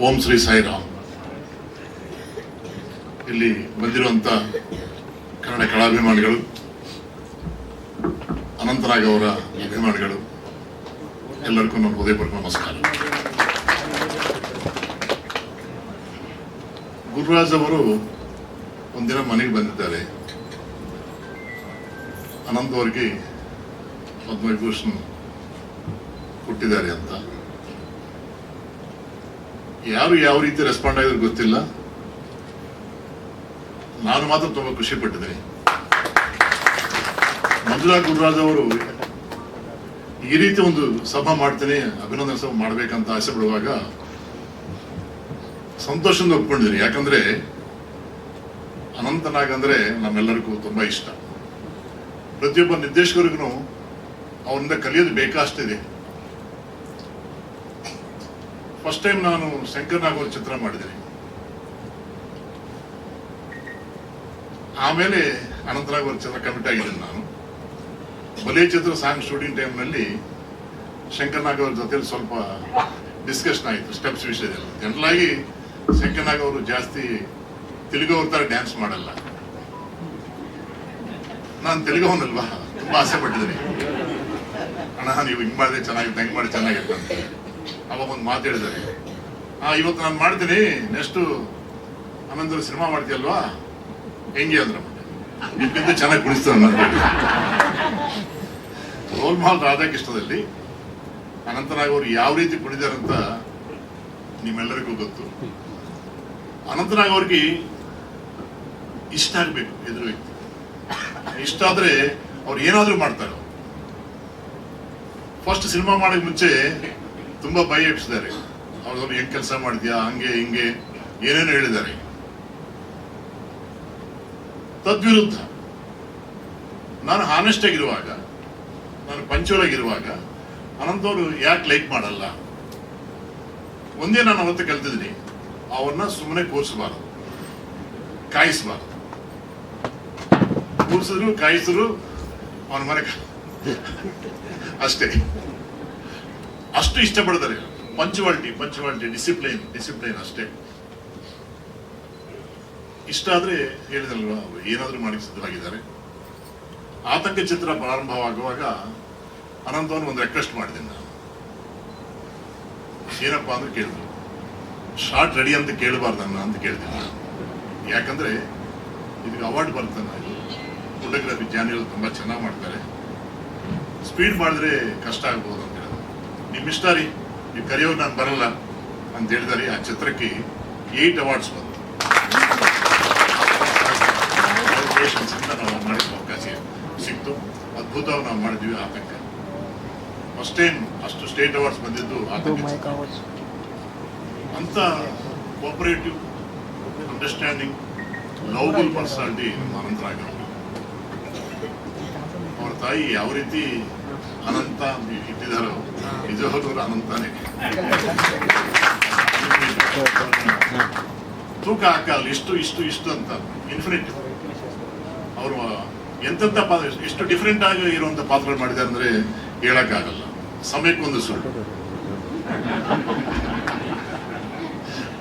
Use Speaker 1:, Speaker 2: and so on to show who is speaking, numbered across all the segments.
Speaker 1: ಓಂ ಶ್ರೀ ಸಾಯಿರಾಮ್. ಇಲ್ಲಿ ಬಂದಿರುವಂತ ಕನ್ನಡ ಕಲಾಭಿಮಾನಿಗಳು ಅನಂತನಾಗ್ ಅವರ ಅಭಿಮಾನಿಗಳು, ಎಲ್ಲರಿಗೂ ನನ್ನ ಹೃದಯಪೂರ್ವಕ ನಮಸ್ಕಾರ. ಗುರುರಾಜ್ ಅವರು ಒಂದಿನ ಮನೆಗೆ ಬಂದಿದ್ದಾರೆ. ಅನಂತ್ ಅವರಿಗೆ ಪದ್ಮವಿಭೂಷಣ್ ಕೊಟ್ಟಿದ್ದಾರೆ ಅಂತ. ಯಾರು ಯಾವ ರೀತಿ ರೆಸ್ಪಾಂಡ್ ಆಗಿದ್ರು ಗೊತ್ತಿಲ್ಲ. ನಾನು ಮಾತ್ರ ತುಂಬಾ ಖುಷಿ ಪಟ್ಟಿದ್ದೀನಿ. ಮಂಜುಳಾ ಗುರುರಾಜ್ ಅವರು ಈ ರೀತಿ ಒಂದು ಸಭಾ ಮಾಡ್ತೀನಿ, ಅಭಿನಂದನೆ ಸಭೆ ಮಾಡ್ಬೇಕಂತ ಆಸೆ ಪಡುವಾಗ ಸಂತೋಷದಿಂದ ಒಪ್ಕೊಂಡಿದ್ದೀನಿ. ಯಾಕಂದ್ರೆ ಅನಂತನಾಗ್ ಅಂದ್ರೆ ನಮ್ಮೆಲ್ಲರಿಗೂ ತುಂಬಾ ಇಷ್ಟ. ಪ್ರತಿಯೊಬ್ಬ ನಿರ್ದೇಶಕರಿಗೂ ಅವರಿಂದ ಕಲಿಯೋದು ಬೇಕಷ್ಟಿದೆ ಫಸ್ಟ್ ಟೈಮ್ ನಾನು ಶಂಕರ್ ನಾಗೋರ್ ಚಿತ್ರ ಮಾಡಿದ್ದೀನಿ. ಆಮೇಲೆ ಅನಂತರಾಗ್ ಅವ್ರ ಚಿತ್ರ ಕಮಿಟ್ ಆಗಿದ್ದೀನಿ ನಾನು. ಬಲಿಯ ಚಿತ್ರ ಸಾಂಗ್ ಶೂಟಿಂಗ್ ಟೈಮ್ನಲ್ಲಿ ಶಂಕರ್ ನಾಗ್ ಜೊತೆ ಸ್ವಲ್ಪ ಡಿಸ್ಕಷನ್ ಆಯಿತು ಸ್ಟೆಪ್ಸ್ ವಿಷಯದಲ್ಲಿ. ಜನರಲ್ ಆಗಿ ಶಂಕರ್ ನಾಗ್ ಜಾಸ್ತಿ ತೆಲುಗು ಅವ್ರ ಡ್ಯಾನ್ಸ್ ಮಾಡಲ್ಲ. ನಾನು ತೆಲುಗುವನಲ್ವಾ ತುಂಬಾ ಆಸೆ ಪಟ್ಟಿದ್ದೀನಿ. ಅಣ್ಣ, ನೀವು ಹಿಂಗ್ ಮಾಡಿದ್ರೆ ಚೆನ್ನಾಗಿತ್ತು ಹೆಂಗ್ ಮಾಡಿ ಚೆನ್ನಾಗಿತ್ತು ಅಂತ. ಅವಾಗ ಒಂದು ಮಾತು ಹೇಳಿದ್ದಾರೆ. ಇವತ್ತು ನಾನು ಮಾಡ್ತೀನಿ. ನೆಕ್ಸ್ಟ್ ಆನಂತರ ಸಿನಿಮಾ ಮಾಡ್ತೀಯಲ್ವಾ ಹೆಂಗೆ ಅಂದ್ರ ನಿಮ್ಗಿಂತ ಚೆನ್ನಾಗಿ ಕುಣಿಸ್ತಾನೆ ನಾನು ಗೋಲ್ಮಾಲ್ ರಾಧಾಕೃಷ್ಣದಲ್ಲಿ ಅನಂತನಾಗ್ ಅವರು ಯಾವ ರೀತಿ ಕುಣಿದಾರಂತ ನಿಮ್ಮೆಲ್ಲರಿಗೂ ಗೊತ್ತು. ಅನಂತನಾಗ್ ಅವ್ರಿಗೆ ಇಷ್ಟ ಆಗ್ಬೇಕು, ಎದುರು ವ್ಯಕ್ತಿ. ಇಷ್ಟ ಆದ್ರೆ ಅವ್ರು ಏನಾದ್ರೂ ಮಾಡ್ತಾರೆ. ಫಸ್ಟ್ ಸಿನಿಮಾ ಮಾಡಕ್ ಮುಂಚೆ ತುಂಬಾ ಭಯ ಎಬ್ಸಿದ್ದಾರೆ ಅವ್ರು ಹೆಂಗ್ ಕೆಲಸ ಮಾಡಿದ್ಯಾ, ಹಂಗೆ, ಹಿಂಗೆ, ಏನೇನು ಹೇಳಿದ್ದಾರೆ. ತದ್ವಿರುದ್ಧ ನಾನು ಹಾನೆಸ್ಟ್ ಆಗಿರುವಾಗ, ನಾನು ಆಗಿರುವಾಗ, ಅನಂತವ್ರು ಯಾಕೆ ಲೈಕ್ ಮಾಡಲ್ಲ? ಒಂದೇ ನಾನು ಅವತ್ತು ಕಲ್ತಿದ್ದೀನಿ ಅವ್ರನ್ನ ಸುಮ್ಮನೆ ಕೂರಿಸಬಾರದು, ಕಾಯಿಸಬಾರದು. ಕೂರಿಸಿದ್ರು, ಕಾಯಿಸಿದ್ರು, ಅವನ ಮನೆ ಅಷ್ಟೇ. ಅಷ್ಟು ಇಷ್ಟಪಡ್ತಾರೆ. ಪಂಚುವಾಲಿಟಿ ಪಂಚುವಾಲಿಟಿ ಡಿಸಿಪ್ಲೈನ್ ಡಿಸಿಪ್ಲೈನ್ ಅಷ್ಟೇ. ಇಷ್ಟ ಆದ್ರೆ ಹೇಳಿದಲ್ವಾ ಅವ್ರು ಏನಾದ್ರೂ ಮಾಡಿ ಸಿದ್ಧರಾಗಿದ್ದಾರೆ. ಆತಂಕ ಚಿತ್ರ ಪ್ರಾರಂಭವಾಗುವಾಗ ಅನಂತವನ್ನು ಒಂದು ರಿಕ್ವೆಸ್ಟ್ ಮಾಡಿದೆ ನಾನು. ಏನಪ್ಪ ಅಂದ್ರೆ ಕೇಳಿದ್ರು. ಶಾರ್ಟ್ ರೆಡಿ ಅಂತ ಕೇಳಬಾರ್ದನ್ನ ಅಂತ ಕೇಳ್ತೀನಿ ಯಾಕಂದ್ರೆ ಇದಕ್ಕೆ ಅವಾರ್ಡ್ ಬರ್ತಾನೆ ಫೋಟೋಗ್ರಫಿ ಜಾನಿಗಳು ತುಂಬಾ ಚೆನ್ನಾಗಿ ಮಾಡ್ತಾರೆ. ಸ್ಪೀಡ್ ಮಾಡಿದ್ರೆ ಕಷ್ಟ ಆಗ್ಬೋದು ಅಂತ ಹೇಳಿದ್ರು ನಿಮ್ ಇಷ್ಟ ರೀ. ನೀವು ಕರೆಯೋರು ನಾನು ಬರಲ್ಲ ಅಂತ ಹೇಳಿದಾರೆ ಆ ಚಿತ್ರಕ್ಕೆ ಏಟ್ ಅವಾರ್ಡ್ಸ್ ಬಂತು. ನಾವು ಮಾಡೋಕ್ಕೆ ಅವಕಾಶ ಸಿಕ್ತು. ಅದ್ಭುತವಾಗಿ ನಾವು ಮಾಡಿದ್ವಿ ಆತಂಕ. ಫಸ್ಟ್ ಟೈಮ್ ಅಷ್ಟು ಸ್ಟೇಟ್ ಅವಾರ್ಡ್ಸ್ ಬಂದಿದ್ದು ಆತಂಕ ಚಿತ್ರ. ಅಂತ ಕೋಪರೇಟಿವ್ ಅಂಡರ್ಸ್ಟ್ಯಾಂಡಿಂಗ್ ಲವಬಲ್ ಪರ್ಸನಾಲಿಟಿ ನಮ್ಮ ಅನಂತರಾಗ ಅವ್ರ ತಾಯಿ ಯಾವ ರೀತಿ ಅನಂತ ಇಟ್ಟಿದ್ದಾರೆ ನಿಜವಾಗ್ಲೂ ಅನಂತಾನೆ. ತೂಕ ಹಾಕಲ್ಲ ಇಷ್ಟು ಇಷ್ಟು ಇಷ್ಟು ಅಂತ. ಇನ್ಫಿನಿಟ್ ಅವರು ಎಂತೆಂಥ ಪಾತ್ರ ಎಷ್ಟು ಡಿಫ್ರೆಂಟ್ ಆಗಿ ಇರುವಂತ ಪಾತ್ರ ಮಾಡಿದೆ ಅಂದ್ರೆ ಹೇಳಕ್ಕಾಗಲ್ಲ. ಸಮಯಕ್ಕೊಂದು ಸುಳ್ಳು.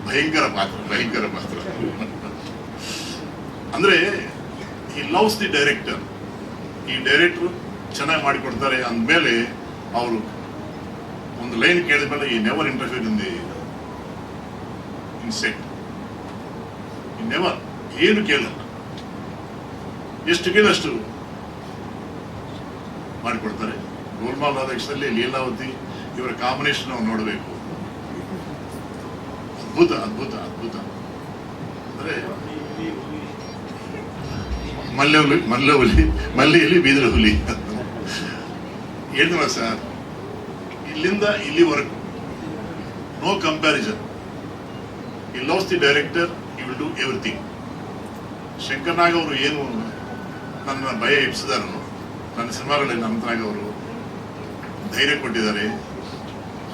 Speaker 1: ಭಯಂಕರ ಪಾತ್ರ ಭಯಂಕರ ಪಾತ್ರ. ಅಂದ್ರೆ ಈ ಲವ್ಸ್ ದಿ ಡೈರೆಕ್ಟರ್ ಈ ಡೈರೆಕ್ಟರ್ ಚೆನ್ನಾಗಿ ಮಾಡಿಕೊಡ್ತಾರೆ ಅಂದಮೇಲೆ ಅವರು ಒಂದು ಲೈನ್ ಕೇಳಿದ ಮೇಲೆ ಈ never interfere in the in set ಈ ನೆವರ್ ಏನು ಕೇಳಲ್ಲ. ಎಷ್ಟು ಕೇಳಷ್ಟು ಮಾಡಿಕೊಡ್ತಾರೆ ಗೋಲ್ಮಾಲ್ ರಾಧಾಕೃಷ್ಣದಲ್ಲಿ ಲೀಲಾವತಿ ಇವರ ಕಾಂಬಿನೇಷನ್ ನಾವು ನೋಡಬೇಕು. ಅದ್ಭುತ ಅದ್ಭುತ ಅದ್ಭುತ. ಅಂದ್ರೆ ಮಲ್ಲೆ ಹುಲಿ ಮಲ್ಲೆ ಹುಲಿ, ಮಲ್ಲೆಯಲ್ಲಿ ಬೀದರ ಹುಲಿ. ಹೇಳಿದ್ವ ಸರ್, ಇಲ್ಲಿಂದ ಇಲ್ಲಿವರೆಗೂ ನೋ ಕಂಪ್ಯಾರಿಸನ್ ಈ loves the director you will do everything Shankarnag ಅವರು ಏನು ನನ್ನ ಭಯ ಎಬ್ಸಿದಾರೋ ನನ್ನ ಸಿನಿಮಾಗಳಲ್ಲಿ ನಂತರಾಗ ಅವರು ಧೈರ್ಯ ಕೊಟ್ಟಿದ್ದಾರೆ,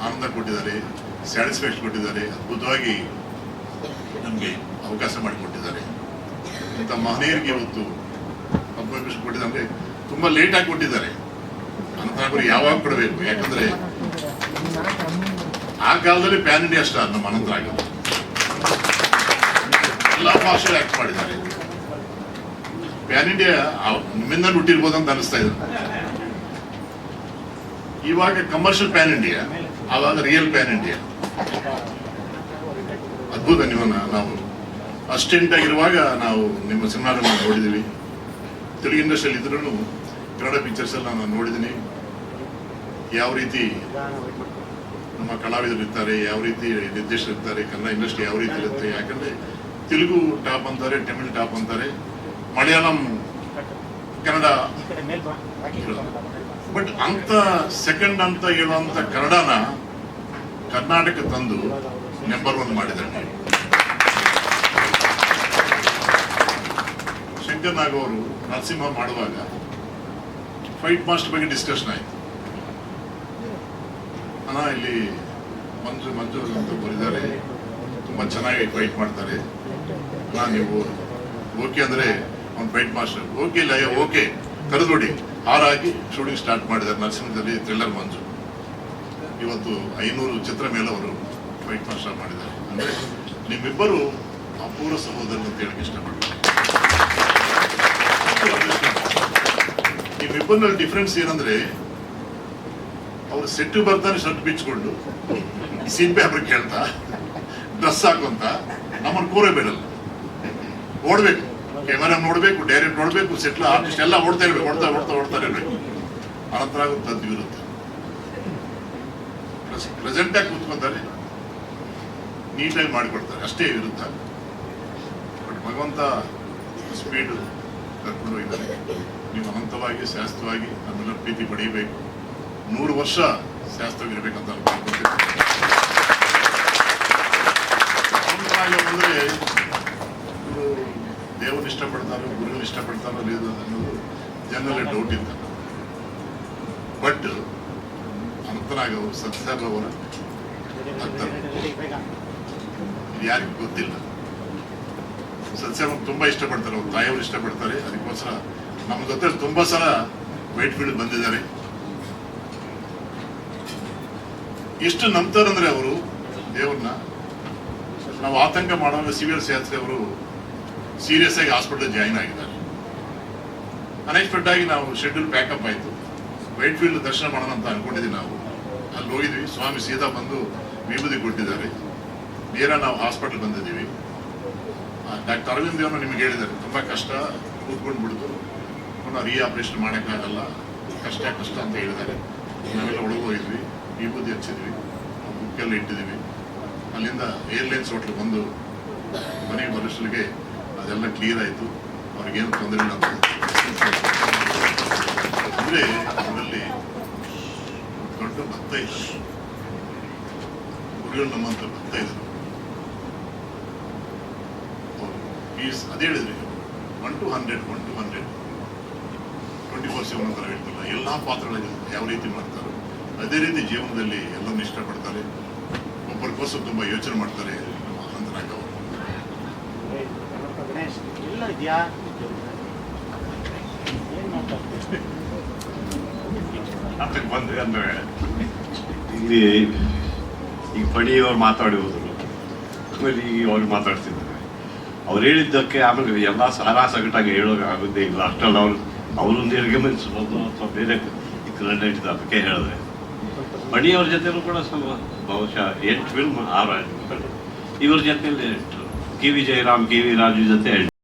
Speaker 1: ಆನಂದ ಕೊಟ್ಟಿದ್ದಾರೆ ಸ್ಯಾಟಿಸ್ಫ್ಯಾಕ್ಷನ್ ಕೊಟ್ಟಿದ್ದಾರೆ, ಅದ್ಭುತವಾಗಿ ನಮಗೆ ಅವಕಾಶ ಮಾಡಿಕೊಟ್ಟಿದ್ದಾರೆ. ಇಂಥ ಮಹನೀಯರಿಗೆ ಇವತ್ತು ಪದ್ಮಭೂಷಣ ಕೊಟ್ಟಿದ್ದಾರೆ. ತುಂಬ ತುಂಬಾ ಲೇಟ್ ಆಗಿ ಕೊಟ್ಟಿದ್ದಾರೆ. ಅವರು ಯಾವಾಗ ಕೊಡಬೇಕು? ಯಾಕಂದ್ರೆ ಆ ಕಾಲದಲ್ಲಿ ಪ್ಯಾನ್ ಇಂಡಿಯಾ ಸ್ಟಾರ್ ನಮ್ಮ ಅನಂತರಾಗ ಎಲ್ಲ ಭಾಷೆ ಆಕ್ಟ್ ಮಾಡಿದ್ದಾರೆ. ಪ್ಯಾನ್ ಇಂಡಿಯಾ ನಿಮ್ಮಿಂದ ಹುಟ್ಟಿರ್ಬೋದು ಅಂತ ಅನಿಸ್ತಾ ಇದೆ. ಇವಾಗ ಕಮರ್ಷಿಯಲ್ ಪ್ಯಾನ್ ಇಂಡಿಯಾ ಆವಾಗ ರಿಯಲ್ ಪ್ಯಾನ್ ಇಂಡಿಯಾ ಅದ್ಭುತ ನಿಮ್ಮನ್ನ ನಾವು ಅಸ್ಟೆಂಟ್ ಆಗಿರುವಾಗ ನಾವು ನಿಮ್ಮ ಸಿನಿಮಾಗಳನ್ನು ನೋಡಿದ್ದೀವಿ. ತೆಲುಗು ಇಂಡಸ್ಟ್ರಿಯಲ್ಲಿ ಇದ್ರೂ ಕನ್ನಡ ಪಿಕ್ಚರ್ಸ್ ಎಲ್ಲ ನಾನು ನೋಡಿದ್ದೀನಿ. ಯಾವ ರೀತಿ ನಮ್ಮ ಕಲಾವಿದರು ಇರ್ತಾರೆ, ಯಾವ ರೀತಿ ನಿರ್ದೇಶಕರು ಇರ್ತಾರೆ, ಕನ್ನಡ ಇಂಡಸ್ಟ್ರಿ ಯಾವ ರೀತಿ ಇರುತ್ತೆ, ಯಾಕಂದ್ರೆ ತೆಲುಗು ಟಾಪ್ ಅಂತಾರೆ, ತಮಿಳ್ ಟಾಪ್ ಅಂತಾರೆ, ಮಲಯಾಳಂ ಕನ್ನಡ ಬಟ್ ಅಂತ ಸೆಕೆಂಡ್ ಅಂತ ಹೇಳುವಂತ ಕನ್ನಡನ ಕರ್ನಾಟಕ ತಂದು ನಂಬರ್ ಒನ್ ಮಾಡಿದ್ದಾರೆ ಶಂಕರ್ ನಾಗ್ ಅವರು ನರಸಿಂಹ ಮಾಡುವಾಗ ಫೈಟ್ ಮಾಸ್ಟರ್ ಬಗ್ಗೆ ಡಿಸ್ಕಷನ್ ಆಯ್ತು. ಅಣ್ಣ ಇಲ್ಲಿ ಮಂಜು ಮಂಜು ಅಂತ ಬರಿದ್ದಾರೆ ತುಂಬ ಚೆನ್ನಾಗಿ ಫೈಟ್ ಮಾಡ್ತಾರೆ. ನಾನು ನೀವು ಓಕೆ ಅಂದ್ರೆ ಅವ್ನು ಫೈಟ್ ಮಾಸ್ಟರ್ ಓಕೆ ಇಲ್ಲ ಓಕೆ. ಕರೆದೊಡಿ ಹಾರಾಗಿ ಶೂಟಿಂಗ್ ಸ್ಟಾರ್ಟ್ ಮಾಡಿದ್ದಾರೆ ನರಸಿಂಹದಲ್ಲಿ ಥ್ರಿಲ್ಲರ್ ಮಂಜು. ಇವತ್ತು ಐನೂರು ಚಿತ್ರ ಮೇಲೆ ಅವರು ಫೈಟ್ ಮಾಸ್ಟರ್ ಮಾಡಿದ್ದಾರೆ. ಅಂದ್ರೆ ನಿಮ್ಮಿಬ್ಬರು ಅಪೂರ್ವ ಸಹೋದರರು ಅಂತ ಹೇಳಕ್ಕೆ ಇಷ್ಟಪಡ್ತಾರೆ ನಿಮ್ಮಿಬ್ಬರಲ್ಲಿ ಡಿಫ್ರೆನ್ಸ್ ಏನಂದ್ರೆ ಅವ್ರು ಸೆಟ್ಟು ಬರ್ತಾನೆ ಶರ್ಟ್ ಬಿಚ್ಕೊಂಡು. ಸೀಟ್ ಪೇಪರ್ ಕೇಳ್ತಾ ಡ್ರೆಸ್ ಹಾಕೊಂತ ನಮ್ಮ ಕೂರೇ ಬೇಡಲ್ಲ. ಓಡ್ಬೇಕು ಕ್ಯಾಮರಾ ನೋಡ್ಬೇಕು ಡೈರೆಕ್ಟ್ ನೋಡ್ಬೇಕು ಸೆಟ್ಲ್ ಆರ್ಟಿಸ್ಟ್ ಎಲ್ಲ ಓಡ್ತಾ ಇರ್ಬೇಕು, ಓಡ್ತಾ ಓಡ್ತಾ ಓಡ್ತಾ ಇರ್ಬೇಕು. ಅನಂತರ ಆಗುತ್ತೆ ಇರುತ್ತೆ. ಪ್ರೆಸೆಂಟ್ ಆಗಿ ಕೂತ್ಕೊಂತಾರೆ. ನೀಟಾಗಿ ಮಾಡಿಕೊಡ್ತಾರೆ. ಅಷ್ಟೇ ವಿರುದ್ಧ ಬಟ್ ಭಗವಂತ ಸ್ಪೀಡ್ ಕರ್ಕೊಂಡು ಹೋಗಿದ್ದಾರೆ. ನೀವು ಅನಂತವಾಗಿ, ಶಾಸ್ತ್ರವಾಗಿ ನಮ್ಮೆಲ್ಲ ಪ್ರೀತಿ ಪಡೆಯಬೇಕು. ನೂರು ವರ್ಷ ಶಾಸ್ತ್ರವಾಗಿರ್ಬೇಕಂತ ಅಂದ್ರೆ ಇವರು ದೇವ್ರನ್ನ ಇಷ್ಟಪಡ್ತಾರೋ ಗುರುವಿನ ಇಷ್ಟಪಡ್ತಾರೋ ಅನ್ನೋದು ಜನರಲ್ಲಿ ಡೌಟ್ ಇತ್ತು. ಬಟ್ ಅನಂತನಾಗ ಅವರು ಇದು ಯಾರಿಗೂ ಗೊತ್ತಿಲ್ಲ. ಸತ್ಯಸಾಬ್ ತುಂಬಾ ಇಷ್ಟಪಡ್ತಾರೆ, ಅವ್ರ ತಾಯಿಯವರು ಇಷ್ಟಪಡ್ತಾರೆ. ಅದಕ್ಕೋಸ್ಕರ ನಮ್ಮ ಜೊತೆ ತುಂಬಾ ಸಲ ವೈಟ್ ಫೀಲ್ಡ್ ಬಂದಿದ್ದಾರೆ. ಎಷ್ಟು ನಂಬ್ತಾರಂದ್ರೆ ಅವರು ದೇವ್ರನ್ನ? ನಾವು ಆತಂಕ ಮಾಡುವಾಗ ಸಿವಿಲ್ ಶಾಸ್ತ್ರಿ ಅವರು ಸೀರಿಯಸ್ ಆಗಿ ಹಾಸ್ಪಿಟಲ್ ಜಾಯಿನ್ ಆಗಿದ್ದಾರೆ. ಅನ್ಎಕ್ಸ್ಪೆಕ್ಟ್ ಆಗಿ ನಾವು ಶೆಡ್ಯೂಲ್ ಪ್ಯಾಕಪ್ ಆಯ್ತು. ವೈಟ್ ಫೀಲ್ಡ್ ದರ್ಶನ ಮಾಡೋಣ ಅಂತ ಅನ್ಕೊಂಡಿದ್ವಿ ನಾವು. ಅಲ್ಲಿ ಹೋಗಿದ್ವಿ. ಸ್ವಾಮಿ ಸೀದಾ ಬಂದು ವಿಭೂತಿ ಕೊಟ್ಟಿದ್ದಾರೆ. ನೇರ ನಾವು ಹಾಸ್ಪಿಟಲ್ ಬಂದಿದ್ದೀವಿ. ಡಾಕ್ಟರ್ ಅರವಿಂದ್ ಅವರು ನಿಮಗೆ ಹೇಳಿದ್ದಾರೆ. ತುಂಬ ಕಷ್ಟ ಕೂತ್ಕೊಂಡು ಬಿಡ್ತು ರೀ ಆಪರೇಷನ್ ಮಾಡೋಕ್ಕಾಗಲ್ಲ. ಕಷ್ಟ ಕಷ್ಟ ಅಂತ ಹೇಳಿದ್ದಾರೆ. ನಾವೆಲ್ಲ ಒಳಗೆ ಹೋಗಿದ್ವಿ ವಿಭೂತಿ ಹಚ್ಚಿದ್ವಿ ಬುಕ್ಕೆಲ್ಲ ಇಟ್ಟಿದ್ದೀವಿ. ಅಲ್ಲಿಂದ ಏರ್ಲೈನ್ಸ್ ಹೋಟ್ಲ್ ಬಂದು ಮನೆಗೆ ಮನುಷ್ಯರಿಗೆ ಅದೆಲ್ಲ ಕ್ಲಿಯರ್ ಆಯಿತು. ಅವ್ರಿಗೇನು ತೊಂದರೆ ಇಲ್ಲ ಅಂದ್ರೆ ಅವರಲ್ಲಿ ದೊಡ್ಡ ಭಕ್ತ ಇದ್ದಾರೆ ಗುರುಗಳು ನಮ್ಮಂತ ಭಕ್ತ ಇದ್ದಾರೆ ಪೀಸ್ ಅದೇ ಹೇಳಿದ್ರಿ one two hundred one two hundred twenty four seven ಅಂತ ಹೇಳ್ತಾರಲ್ಲ ಎಲ್ಲ ಪಾತ್ರಗಳಿಗೆ ಯಾವ ರೀತಿ ಮಾಡ್ತಾರೋ. ಅದೇ ರೀತಿ ಜೀವನದಲ್ಲಿ ಎಲ್ಲರೂ ಇಷ್ಟಪಡ್ತಾರೆ. ಒಬ್ಬರಿಗೋಸ್ಕರ ತುಂಬ ಯೋಚನೆ ಮಾಡ್ತಾರೆ ನಮ್ಮ ಅನಂತನಾಗ್ ಅವರು.
Speaker 2: ಗಣೇಶ್ ಎಲ್ಲ ಇದೆಯಾ ಏನ್ ಮಾಡ್ತಾ
Speaker 3: ಅದಕ್ಕೆ ಬಂದ್ರೆ ಅಂದ್ರೆ ಇಲ್ಲಿ ಈಗ ಪಡಿಯವ್ರು ಮಾತಾಡಿ ಹೋದ್ರು ಆಮೇಲೆ ಈಗ ಅವ್ರು ಮಾತಾಡ್ತಿದ್ದಾರೆ. ಅವ್ರು ಹೇಳಿದ್ದಕ್ಕೆ ಆಮೇಲೆ ಎಲ್ಲ ಸಾರಾ ಸಗಟಾಗಿ ಹೇಳೋಕೆ ಆಗೋದೇ ಇಲ್ಲ. ಅಷ್ಟಲ್ಲ ಅವ್ರು ಅವರು ನಿರ್ಗಮನಿಸ್ಬೋದು ಅಥವಾ ಬೇರೆ ಈ ನಡೀತದೆ ಅದಕ್ಕೆ ಹೇಳಿದ್ರೆ ಪಣಿಯವ್ರ ಜೊತೆನೂ ಕೂಡ ಬಹುಶಃ ಎಂಟು ಫಿಲ್ಮ್ ಆರು ಇವ್ರ ಜೊತೆಲಿ ಎಂಟು. K V Jayaram, K V Raju ಜೊತೆ